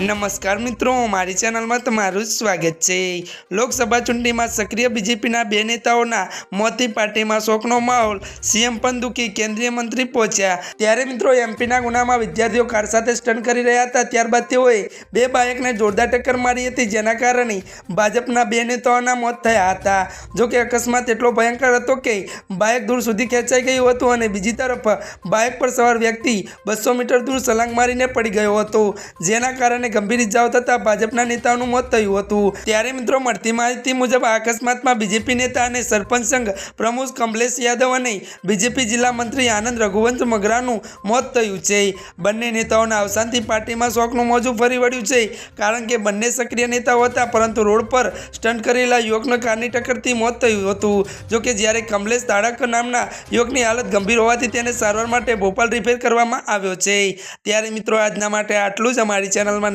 નમસ્કાર મિત્રો, મારી ચેનલમાં તમારું સ્વાગત છે. લોકસભા ચૂંટણીમાં સક્રિય બીજેપીના બે નેતાઓના મોતી પાર્ટીમાં શોકનો માહોલ સીએમ પણ દુઃખી કેન્દ્રીય મંત્રી પહોંચ્યા. ત્યારે મિત્રો એમપીના ગુનામાં વિદ્યાર્થીઓ કાર સાથે સ્ટન્ટ કરી રહ્યા હતા. ત્યારબાદ તેઓએ બે બાઇકને જોરદાર ટક્કર મારી હતી, જેના કારણે ભાજપના બે નેતાઓના મોત થયા હતા. જોકે અકસ્માત એટલો ભયંકર હતો કે બાઇક દૂર સુધી ખેંચાઈ ગયું હતું અને બીજી તરફ બાઇક પર સવાર વ્યક્તિ બસો મીટર દૂર સલાંગ મારીને પડી ગયો હતો, જેના કારણે ગંભીર ઇજાઓ થતાં ભાજપના નેતાઓનું મોત થયું હતું. ત્યારે મિત્રો મળતી માહિતી મુજબ આ અકસ્માતમાં બીજેપી નેતા અને સરપંચ સંઘ પ્રમુખ કમલેશ યાદવ અને બીજેપી જિલ્લા મંત્રી આનંદ રઘુવંશ મગરાનું મોત થયું છે. બંને નેતાઓના અવસાનથી પાર્ટીમાં શોકનું મોજું ફરી વળ્યું છે. કારણ કે બંને સક્રિય નેતાઓ હતા, પરંતુ રોડ પર સ્ટન્ટ કરેલા યુવકને કારની ટક્કરથી મોત થયું હતું. જોકે જ્યારે કમલેશ તાડક નામના યુવકની હાલત ગંભીર હોવાથી તેને સારવાર માટે ભોપાલ રિફેર કરવામાં આવ્યો છે. ત્યારે મિત્રો આજના માટે આટલું જ. અમારી ચેનલમાં